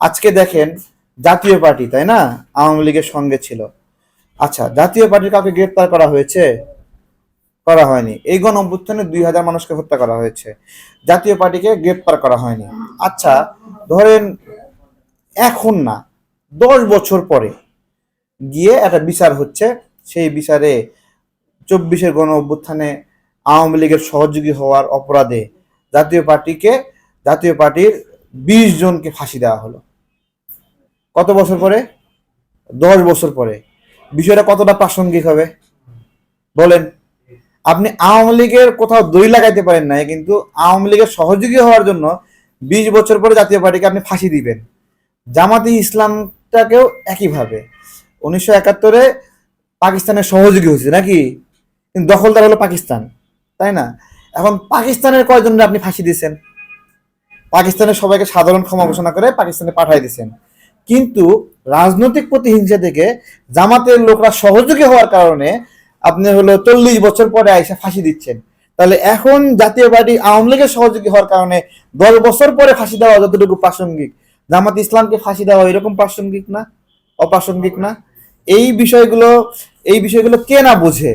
আজকে দেখেন জাতীয় পার্টি, তাই না? আওয়ামী লীগের সঙ্গে ছিল। আচ্ছা জাতীয় পার্টির কাউকে গ্রেপ্তার করা হয়েছে? করা হয়নি। এই গণ অভ্যুত্থানে দুই হাজার মানুষকে হত্যা করা হয়েছে। জাতীয় পার্টিকে গ্রেপ্তার করা হয়নি। আচ্ছা ধরেন এখন না, দশ বছর পরে গিয়ে একটা বিচার হচ্ছে। সেই বিচারে চব্বিশের গণ অভ্যুত্থানে আওয়ামী লীগের সহযোগী হওয়ার অপরাধে জাতীয় পার্টিকে, জাতীয় পার্টির বিশ জনকে ফাঁসি দেওয়া হলো। কত বছর পরে? দশ বছর পরে। বিষয়টা কতটা প্রাসঙ্গিক হবে? বলেন। আপনি আওয়ামী লীগের কোথাও দই লাগাইতে পারেন না কিন্তু আওয়ামী লীগের সহযোগী হওয়ার জন্য বিশ বছর পরে জাতীয় পার্টিকে আপনি ফাঁসি দিবেন। জামাতি ইসলামটাকেও একইভাবে। উনিশশো একাত্তরে পাকিস্তানের সহযোগী হয়েছে, নাকি? দখলদার হলো পাকিস্তান, তাই না? এখন পাকিস্তানের কয়জনকে আপনি ফাঁসি দিয়েছেন? পাকিস্তানের সবাইকে সাধারণ ক্ষমা ঘোষণা করে পাকিস্তানে পাঠিয়ে দিয়েছেন। কিন্তু রাজনৈতিক প্রতিহিংসা থেকে জামাতের লোকরা সহযোগী হওয়ার কারণে আপনি হলো চল্লিশ বছর পরে আইসা ফাঁসি দিচ্ছেন। তাহলে এখন জাতীয় পার্টি আওয়ামী লীগের সহযোগী হওয়ার কারণে দশ বছর পরে ফাঁসি দেওয়া যতটুকু প্রাসঙ্গিক, জামাত ইসলামকে ফাঁসি দেওয়া এরকম প্রাসঙ্গিক না? অপ্রাসঙ্গিক না? এই বিষয়গুলো এই বিষয়গুলো কে না বোঝে?